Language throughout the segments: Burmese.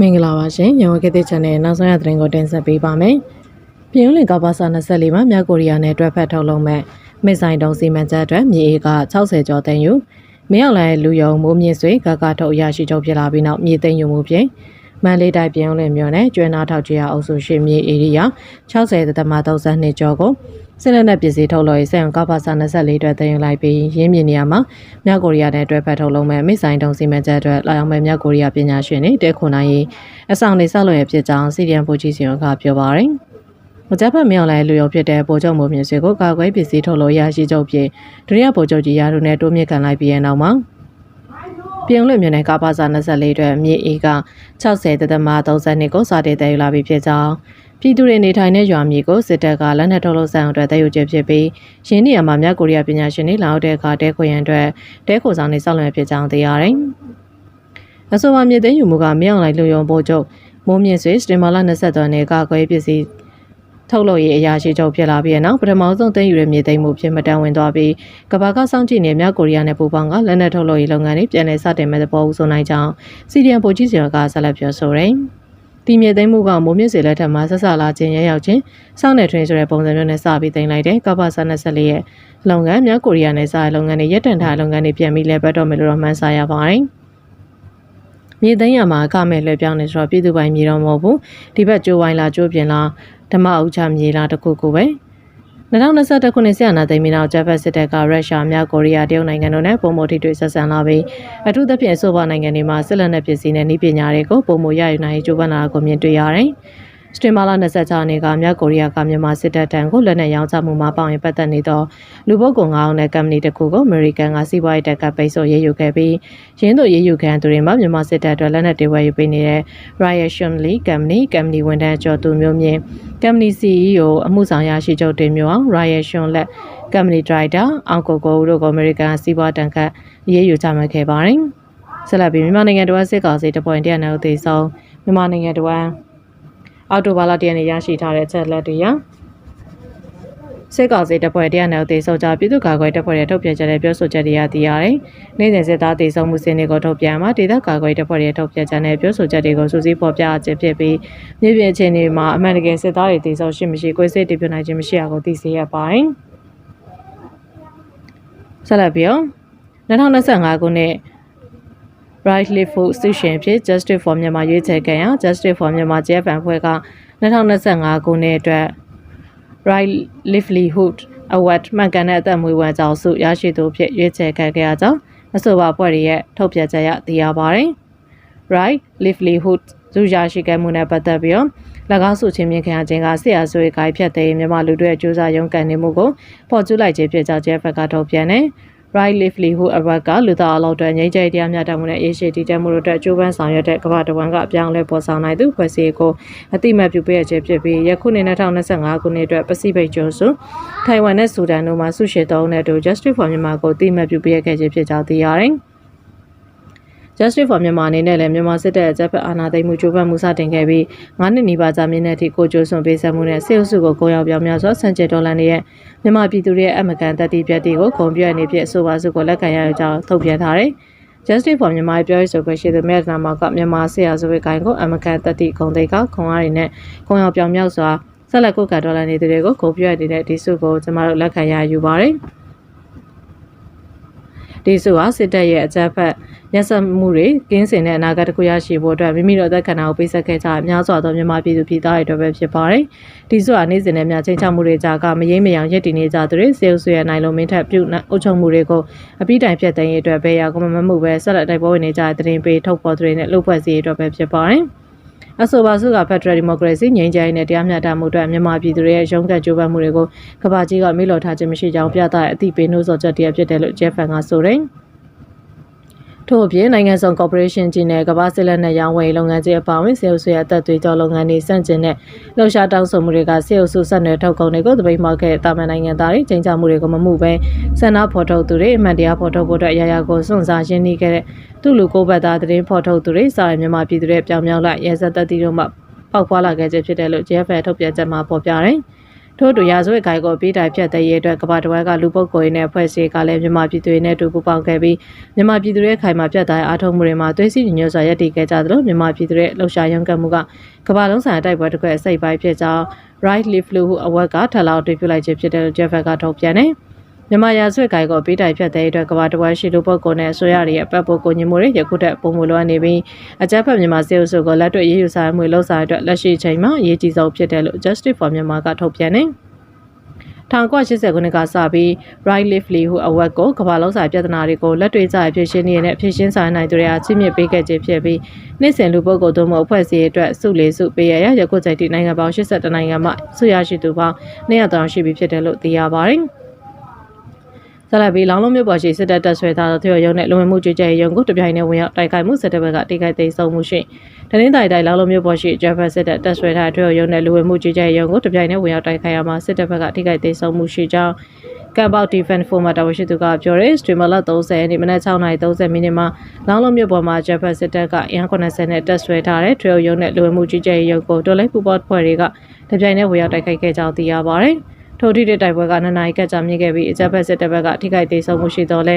မင်္ဂလာပါရှင်ရန်ကုန်ခေတ်သစ် channel နောက်ဆုံးရသတင်းကိုတင်ဆက်ပေးပါမယ်။ပြည်ဦးလင်ကဘာစာ24မှာမြောက်ကိုရီးယားနဲ့တွဲဖက်ထုတ်လုပ်မဲ့မစ်ဆိုင်တုံးစီမံချက်အတွက်မြေအေက60ကျော်သိန်းယူမင်းအောင်လိုင်လူယုံမိုးမြင့်ဆွေဂဂထုတ်အရာရှိချုပ်ဖြစ်လာပြီးနောက်မြေသိန်းယူမှုဖြင့် မန်လေးတိုင်းပြည်ဦးလင်မြို့နယ်ကျွဲနာထောက်ကျရအုပ်စုရှိမြေဧရိယာ60.32ကျော်ကိုစစ်လက်နက်ပစ္စည်းထုတ်လုပ်ရေးစံကဘာစာ24အတွက်တင်ယူလိုက်ပြီးရင်းမြစ်နေရာမှာမြောက်ကိုရီးယားနဲ့တွဲဖက်ထုတ်လုပ်မဲ့မစ်ဆိုင်တုံးစီမံချက်အတွက်လာရောက်မဲ့မြောက်ကိုရီးယားပညာရှင်တွေတဲခွန်နိုင်ရေးအဆောင်နေဆောက်လုပ်ရဖြစ်ကြောင်းစီဒီအန်ပိုကြီးစီရောကပြောပါရယ်။မကြဖက်မြောင်လဲလူရုံဖြစ်တဲ့ပိုချုပ်မိုးမြင့်ဆွေကိုကာကွယ်ပစ္စည်းထုတ်လို့ရရှိချုပ်ဖြင့်ဒုတိယပိုချုပ်ကြီးရာတို့နဲ့တိုးမြင့်ခံလိုက်ပြီးတဲ့နောက်မှာ ပြည်ုံလွင့်မြို့နယ်ကပါစာ24အတွက်မြေအေက60.32ကိုစာတည်တည်ယူလာပြီးဖြစ်ကြောင်းပြည်သူတွေနေထိုင်တဲ့ရွာမြေကိုစစ်တပ်ကလက်နက်ထုတ်လို့ဆိုင်အောင်အတွက်တည်ယူခြင်းဖြစ်ပြီးရင်းနေရာမှာမြောက်ကိုရီးယားပညာရှင်တွေလာရောက်တဲ့အခါတဲခွေရန်အတွက်တဲခိုဆောင်နေဆောက်လွှင့်ဖြစ်ကြောင်းသိရတယ်။အဆိုပါမြေသိမ်းယူမှုကမြောင်လိုက်လူယုံပို့ချုပ်မိုးမြင့်ဆွေစတင်မာလာ23ရက်နေ့ကကွဲပစ္စည်း ထုတ်လုပ်ရေးအရာရှိချုပ်ဖြစ်လာပြီးတဲ့နောက်ပထမဆုံးသိမ်းယူရမြေသိမ်းမှုဖြစ်မတန်ဝင်သွားပြီးကဘာကစောင့်ကြည့်နေမြောက်ကိုရီးယားနဲ့ပူးပေါင်းကလက်နက်ထုတ်လုပ်ရေးလုပ်ငန်းတွေပြန်လည်စတင်မဲ့သဘောဦးဆိုနိုင်ကြောင်းစီဒီအန်ပိုကြီးစီကဆက်လက်ပြောဆိုရယ်ဒီမြေသိမ်းမှုကမိုးမြင့်စေလက်ထက်မှာဆက်ဆလာခြင်းရရောက်ခြင်းစောင့်နေထွင်းဆိုတဲ့ပုံစံမျိုးနဲ့စပြီးသိမ်းလိုက်တဲ့ကဘာဆာ24ရဲ့လုပ်ငန်းမြောက်ကိုရီးယားနဲ့စားလုပ်ငန်းတွေရပ်တန့်ထားလုပ်ငန်းတွေပြန်ပြီးလဲပတ်တော့မယ်လို့တော့မှန်းဆရပါတယ်မြေသိမ်းရမှာကမဲ့လွှဲပြောင်းနေဆိုတော့ပြည်သူပိုင်မြေတော့မဟုတ်ဘူးဒီဘက်ကျိုးဝိုင်းလာကျိုးပြင်လာ ဓမ္မအုပ်ချမြေလာတခုခုပဲ2021ခုနှစ်ဆရာနာသိမ်းပြီးနောက်ဂျပန်စစ်တပ်ကရုရှားမြောက်ကိုရီးယားတရုတ်နိုင်ငံတို့နဲ့ပုံမထိတွေ့ဆက်ဆံလာပြီးအထူးသဖြင့်အဆိုပါနိုင်ငံတွေမှာစစ်လက်နက်ပစ္စည်းနဲ့နည်းပညာတွေကိုပုံမရယူနိုင်ကြိုးပမ်းလာတာကိုမြင်တွေ့ရတယ်။ စတင်မာလာ26ရက်နေ့ကမြောက်ကိုရီးယားကမြန်မာစစ်တပ်တန်းကိုလက်နက်ရောင်းချမှုမှာပေါဝင်ပတ်သက်နေသောလူပုဂ္ဂိုလ်9အောင်နဲ့ကမ္ပဏီတစ်ခုကိုအမေရိကန်ကစီးပွားရေးတက်ကပိတ်ဆို့ရေးယူခဲ့ပြီးရင်းတို့ရေးယူခံသူတွေမှာမြန်မာစစ်တပ်အတွက်လက်နက်တွေဝယ်ယူပေးနေတဲ့ Riot Shunli Company ကမ္ပဏီဝန်ထမ်းကျော်သူမျိုးမြင့်ကမ္ပဏီ CEO အမှုဆောင်ရရှိချုပ်တင်မျိုးအောင် Riot Shunlet ကမ္ပဏီဒရိုက်တာအောင်ကိုကိုတို့ကိုအမေရိကန်စီးပွားတန်ခတ်ရေးယူချမှတ်ခဲ့ပါတယ်ဆက်လက်ပြီးမြန်မာနိုင်ငံတော်စစ်ကောင်စီတပွင့်တရနယ်ဦးသေးဆုံးမြန်မာနိုင်ငံတော် အောက်တိုဘာလတရက်နေ့ရရှိထားတဲ့ချက်လက်တွေရစစ်ကောင်စီတပ်ဖွဲ့တရားနယ်သေဆုံးကြပြည်သူ့ကာကွယ်တပ်ဖွဲ့ရဲ့ထုတ်ပြန်ချက်နဲ့ပြောဆိုချက်တွေရသိရတယ်။နေ့စဉ်စစ်သားသေဆုံးမှုစင်းတွေကိုထုတ်ပြန်မှာဒေသကာကွယ်တပ်ဖွဲ့ရဲ့ထုတ်ပြန်ချက်နဲ့ပြောဆိုချက်တွေကိုစူးစီးဖော်ပြခြင်းဖြစ်ပြီးမြေပြင်အခြေအနေမှာအမှန်တကယ်စစ်သားတွေသေဆုံးရှိမရှိကိုယ်စစ်တည်ပြနိုင်ခြင်းမရှိအောင်ကိုသိစေရပါတယ်။ဆက်လက်ပြီး2025ခုနှစ် Right Livelihood စုရှင်ဖြစ် Justice for Myanmar ရွေးချယ်ခံရ Justice for Myanmar JFN ဖွဲ့က2025ခုနှစ်အတွက် Right Livelihood Award မှန်ကန်တဲ့အသက်မွေးဝမ်းကြောင်းစုရရှိသူဖြစ်ရွေးချယ်ခံခဲ့ရကြောင်းအဆိုပါဖွဲ့ရဲ့ထုတ်ပြန်ချက်ရသိရပါတယ်။ Right Livelihood စုရရှိခဲ့မှုနဲ့ပတ်သက်ပြီးတော့၎င်းစုချင်းမြင်ခံရခြင်းကဆရာဆွေကိုင်းဖြတ်တဲ့မြန်မာလူတွေအကျိုးစားရုံးကန်နေမှုကိုပေါ်ကျူးလိုက်ခြင်းဖြစ်ကြောင်း JFN ကထုတ်ပြန်တယ်။ Right Livelihood Award ကလူသားအလောက်တွေငြိမ်းချမ်းတရားမျှတမှုနဲ့အေးရှိတည်တမှုတို့အတွက်ကြိုးပမ်းဆောင်ရွက်တဲ့ကမ္ဘာတဝန်ကအပြောင်းလဲပေါ်ဆောင်နိုင်သူဖွဲ့စည်းကိုအတိမတ်ပြုပေးရခြင်းဖြစ်ပြီးယခုနှစ်2025ခုနှစ်အတွက်ပစိဖိတ်ကျွန်းစုထိုင်ဝမ်နဲ့ဆူဒန်တို့မှာဆုရှိသုံးတဲ့တူ Justice for Myanmar ကိုအတိမတ်ပြုပေးခဲ့ခြင်းဖြစ်ကြောင်းသိရတယ်။ Justice for Myanmar အနေနဲ့လည်းမြန်မာစစ်တပ်ရဲ့တပ်ဖက်အာဏာသိမ်းမှုကြိုးပမ်းမှုစတင်ခဲ့ပြီး9နှစ်နီးပါးကြာမြင့်တဲ့အထိကိုကြိုးစွန်ပေးဆက်မှုနဲ့စေအုပ်စုကိုကိုရောက်ပြောင်းများစွာဆန့်ကျင်တော်လှန်နေတဲ့မြန်မာပြည်သူတွေရဲ့အမကန်တပ်တီးပြတ်တီကိုဂုံပြည့်အနေဖြင့်အဆိုပါစုကိုလက်ခံရကြောင်းထုတ်ပြန်ထားတယ်။ Justice for Myanmar ပြောရေးဆိုခွင့်ရှိသူမြတ်နာမောက်ကမြန်မာဆရာစုဝေကိုင်ကိုအမကန်တပ်တီဂုံတိတ်ကခွန်အားတွေနဲ့ဂုံရောက်ပြောင်းမြောက်စွာဆက်လက်ကိုကဒေါ်လာနေတဲ့တွေကိုဂုံပြည့်နေတဲ့ဒီစုကိုကျမတို့လက်ခံရယူပါတယ်။ ဒီစုဟာစစ်တပ်ရဲ့အကြမ်းဖက်ညှက်ဆပ်မှုတွေကင်းစင်တဲ့အနာဂတ်တစ်ခုရရှိဖို့အတွက်မိမိတို့အသက်ခန္ဓာကိုပေးဆက်ခဲ့ကြအများစွာသောမြန်မာပြည်သူပြည်သားတွေအတွက်ပဲဖြစ်ပါတယ်။ဒီစုဟာနေ့စဉ်နဲ့များချင်းချမှုတွေကြားကမရေးမယောင်ရည်တည်နေကြသူတွေစေုပ်ဆွေရနိုင်လုံးမင်းထက်ပြုအုပ်ချုပ်မှုတွေကိုအပိတိုင်ဖြတ်သိမ်းရေးအတွက်ဘယ်ရာကမှမမှုပဲဆက်လက်တိုက်ပွဲဝင်နေကြတဲ့တရင်ပေးထုတ်ပေါ်သူတွေနဲ့လှုပ်ဖွဲ့စည်းရေးအတွက်ပဲဖြစ်ပါတယ်။ အဆိုပါစုက Federal Democracy ငြိမ်းချမ်းရေးနဲ့တရားမျှတမှုအတွက်မြန်မာပြည်သူတွေရဲ့ရုန်းကန်ကြိုးပမ်းမှုတွေကိုကမ္ဘာကြီးကမေ့လျော့ထားခြင်းမရှိကြောင်းပြသတဲ့အသိပေးနှိုးဆော်ချက်တရဖြစ်တယ်လို့ Jeff Van ကဆိုတယ်။ ထို့အပြင်နိုင်ငံဆောင်ကော်ပိုရေးရှင်းကြီးနဲ့ကမ္ဘာစစ်လက်နက်ရောင်းဝယ်လုပ်ငန်းကြီးအပါအဝင်စေအုပ်စုရဲ့အသက်သွေးကြောလုပ်ငန်းတွေစန့်ကျင်တဲ့လှုပ်ရှားတောင်းဆိုမှုတွေကစေအုပ်စုဆက်နွယ်ထုတ်ကုန်တွေကိုတပိတ်မှောက်ခဲ့တာမန်နိုင်ငံသားတွေချိန်ချမှုတွေကိုမမှုပဲဆန္ဒဖော်ထုတ်သူတွေအမှန်တရားဖော်ထုတ်ဖို့အတွက်အရာရာကိုစွန့်စားရင်းနှီးခဲ့တဲ့သူ့လူကိုယ်ပတ်သားသတင်းဖော်ထုတ်သူတွေစာရမြန်မာပြည်သူတွေပြောင်မြောက်လိုက်ရဲစက်တပ်တီတို့မှပောက်ဖွာလာခဲ့ခြင်းဖြစ်တယ်လို့ JFL ထုတ်ပြန်ချက်မှာဖော်ပြတယ်။ ထို့အတူရာဇဝတ်ကိုင်ကိုပြီးတိုင်ဖြတ်တဲ့ရေးအတွက်ကမ္ဘာတစ်ဝန်းကလူပုဂ္ဂိုလ်တွေနဲ့အဖွဲ့အစည်းကလည်းမြန်မာပြည်သူတွေနဲ့အတူပူးပေါင်းခဲ့ပြီးမြန်မာပြည်သူတွေရဲ့ခိုင်မာပြတ်သားတဲ့အားထုတ်မှုတွေမှာသွေးစည်းညီညွတ်စွာရပ်တည်ခဲ့ကြသလိုမြန်မာပြည်သူတွေရဲ့လှုပ်ရှားရုန်းကန်မှုကကမ္ဘာလုံးဆိုင်ရာတိုက်ပွဲတစ်ခုရဲ့အစိတ်ပိုင်းဖြစ်ကြောင်း Right Live Flu ဟုအဝက်ကထပ်လောင်းတွေ့ပြလိုက်ခြင်းဖြစ်တယ်လို့ Jeff ကထုတ်ပြန်တယ်။ မြန်မာရာဇဝတ်ကိုင်ကိုပြီးတိုင်ဖြတ်တဲ့အတွက်ကမ္ဘာတစ်ဝန်းရှိလူပုဂ္ဂိုလ်နဲ့အစိုးရတွေရဲ့ပတ်ဖို့ကိုညင်မှုတွေယခုထက်ပုံမလွှမ်းနေပြီးအကြမ်းဖက်မြန်မာစေအုပ်စုကိုလက်တွေ့ရေးယူဆိုင်မှုလှုပ်ဆောင်အတွက်လက်ရှိချိန်မှာအရေးကြီးဆုံးဖြစ်တယ်လို့ Justice for Myanmar ကထုတ်ပြန်တယ်။1980ခုနှစ်ကစပြီး Right Lively ဟုအဝက်ကိုကမ္ဘာလုံးဆိုင်ပြဿနာတွေကိုလက်တွေ့ကျဖြစ်ရှင်းနေတဲ့ဖြစ်ရှင်းဆိုင်နိုင်သူတွေအားချိမြင့်ပေးခဲ့ခြင်းဖြစ်ပြီးနေ့စဉ်လူပုဂ္ဂိုလ်တို့မှအဖွဲ့အစည်းအတွက်စုလေးစုပေးရရရခုချိန်ထိနိုင်ငံပေါင်း82နိုင်ငံမှဆုရရှိသူပေါင်း200ရှိပြီဖြစ်တယ်လို့သိရပါတယ်။ ဆက်လက်ပြီးလောင်လုံးမြို့ပေါ်ရှိစစ်တပ်တပ်ဆွဲထားသောတရရုံနဲ့လူဝင်မှုကြီးကြပ်ရေးရုံကိုတပြိုင်တည်းဝင်ရောက်တိုက်ခိုက်မှုစစ်တပ်ဘက်ကတိခိုက်သိမ်းဆုံးမှုရှိတနင်္သာရီတိုင်းလောင်လုံးမြို့ပေါ်ရှိဂျပန်စစ်တပ်တပ်ဆွဲထားတဲ့တရရုံနဲ့လူဝင်မှုကြီးကြပ်ရေးရုံကိုတပြိုင်တည်းဝင်ရောက်တိုက်ခိုက်ရမှာစစ်တပ်ဘက်ကတိခိုက်သိမ်းဆုံးမှုရှိကြောင်းကမ်ဘောက် Defense Former တာဝန်ရှိသူကပြောရဲ streamer လ30ရက်နေ့မနက်6:30မိနစ်မှာလောင်လုံးမြို့ပေါ်မှာဂျပန်စစ်တပ်ကအင်အား80နဲ့တပ်ဆွဲထားတဲ့တရရုံနဲ့လူဝင်မှုကြီးကြပ်ရေးရုံကိုတော်လိုင်းပူပေါဖွဲ့တွေကတပြိုင်တည်းဝင်ရောက်တိုက်ခိုက်ခဲ့ကြောင်းသိရပါတယ်။ ထိုထိတဲ့တိုက်ပွဲကနှစ်နာရီကကြာမြင့်ခဲ့ပြီးအကြမ်းဖက်စစ်တပ်ဘက်ကထိခိုက်သေးဆုံးမှုရှိတော့လဲ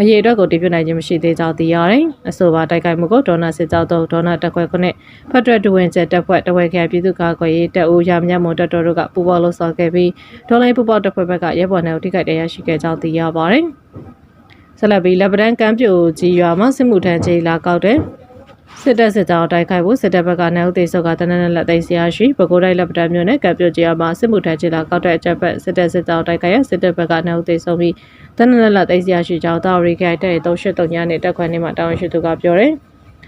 အရေးအတွက်ကိုတည်ပြနိုင်ခြင်းမရှိသေးကြောင်းသိရတယ်။အဆိုပါတိုက်ခိုက်မှုကိုဒေါ်နာစစ်ကြောတော့ဒေါ်နာတက်ခွဲခုနှစ်ဖက်ဒရယ်ဒဝင်ချက်တပ်ဖွဲ့တဝဲခရိုင်ပြည်သူ့ကာကွယ်ရေးတပ်ဦးရမညမွန်တပ်တော်တို့ကပူးပေါင်းလှုပ်ဆောင်ခဲ့ပြီးဒေါ်လိုင်းပူပေါတပ်ဖွဲ့ဘက်ကရဲဘော်နယ်ကိုထိခိုက်တရားရှိခဲ့ကြောင်းသိရပါတယ်။ဆက်လက်ပြီးလက်ပတန်းကမ်းပြိုကြီးရွာမှာစစ်မှုထမ်းကြီးလာကောက်တဲ့ စစ်တပ်စစ်ကြောင်းတိုက်ခိုက်ဖို့စစ်တပ်ဘက်ကနယ်ဦးသေးစုပ်ကတနက်နက်လက်သိမ်းစရာရှိပဲခူးတိုင်းလက်ပတံမြို့နယ်ကပ်ပြုတ်ကြီးမှာစစ်မှုထမ်းချီလာကောက်တဲ့အကြက်ဖက်စစ်တပ်စစ်ကြောင်းတိုက်ခိုက်ရစစ်တပ်ဘက်ကနယ်ဦးသေးစုပ်ပြီးတနက်နက်လက်သိမ်းစရာရှိကြောင်းတာရီခိုင်တဲ့38ညနေတက်ခွန်နေမှာတာဝန်ရှိသူကပြောတယ်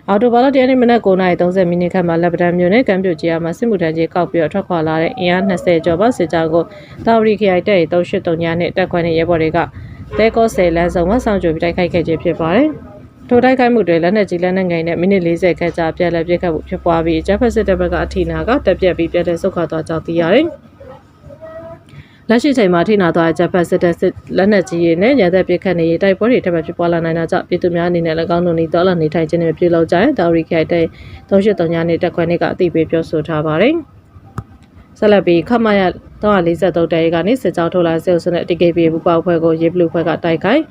အော်တိုဘာလတရက်နေ့မနက်9:30မိနစ်ခန့်မှာလက်ပတံမြို့နယ်ကံပြုတ်ကြီးမှာစစ်မှုထမ်းကြီးကောက်ပြီးတော့ထွက်ခွာလာတဲ့အင်အား20ကျော်ပါစစ်ကြောင်းကိုတာရီခိုင်တဲ့38ညနေတက်ခွန်နေရဲဘော်တွေကတဲကောဆယ်လမ်းဆောင်မှာစောင့်ကြိုပြီးတိုက်ခိုက်ခဲ့ခြင်းဖြစ်ပါတယ်။ ထိုတိုက်ခိုက်မှုတွေလက်နက်ကြီးလက်နက်ငယ်နဲ့မိနစ်40ခန့်ကြာပြက်လက်ပြက်ခတ်မှုဖြစ်ပွားပြီးဂျက်ဖက်စစ်တပ်ဘက်ကအထီနာကတက်ပြက်ပြီးပြက်တဲ့ဆုတ်ခွာသွားကြောင်းသိရတယ်။လက်ရှိချိန်မှာထိနာသွားတဲ့ဂျပန်စစ်တပ်စစ်လက်နက်ကြီးတွေနဲ့ရန်သက်ပစ်ခတ်နေတိုက်ပွဲတွေထပ်မံဖြစ်ပွားလာနိုင်တာကြောင့်ပြည်သူများအနေနဲ့၎င်းတို့ဤတော်လာနေထိုင်ခြင်းတွေပြုလုပ်ကြတဲ့တာရီခိုင်တဲ့38ညနေတက်ခွဲနေ့ကအသိပေးပြောဆိုထားပါတယ်။ဆက်လက်ပြီးခမရ343တဲကနေစစ်ကြောင်းထုတ်လာစေုပ်စနဲ့ TKP ဘူပေါဖွဲ့ကိုရေဘလူဖွဲ့ကတိုက်ခိုက်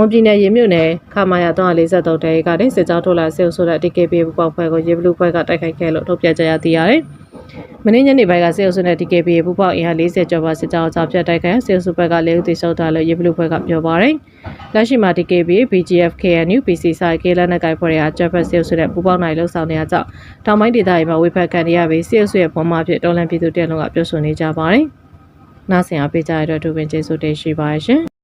မွန်ပြည်နယ်ရေမြို့နယ်ခမာယာ343တဲကတဲ့စစ်ကြောထုတ်လာစေအုပ်ဆိုတဲ့ DKP ပူပေါဖွဲ့ကိုရေဘလူဖွဲ့ကတိုက်ခိုက်ခဲ့လို့ထုတ်ပြကြရသိရတယ်။မင်းညနေပိုင်းကစေအုပ်စုနဲ့ DKP ပူပေါအင်အား40ကျော်ပါစစ်ကြောအကြောပြတ်တိုက်ခိုက်စေအုပ်စုဘက်ကလေးဦးသေဆုံးထားလို့ရေဘလူဖွဲ့ကပြောပါရယ်။လက်ရှိမှာ DKP BGF KNU PC ဆိုင်ကေလနဲ့ကိုင်ဖွဲ့ရာဂျပန်စေအုပ်စုနဲ့ပူပေါနိုင်လှုပ်ဆောင်နေရကြောင်းတောင်ပိုင်းဒေသတွေမှာဝေဖက်ခံရပြီးစေအုပ်စုရဲ့ပုံမှန်ဖြစ်တော်လန်ပြည်သူတရလုံးကပြောဆိုနေကြပါရယ်။နားဆင်အားပေးကြရတဲ့ဒုပင်ကျေးဇူးတင်ရှိပါရှင်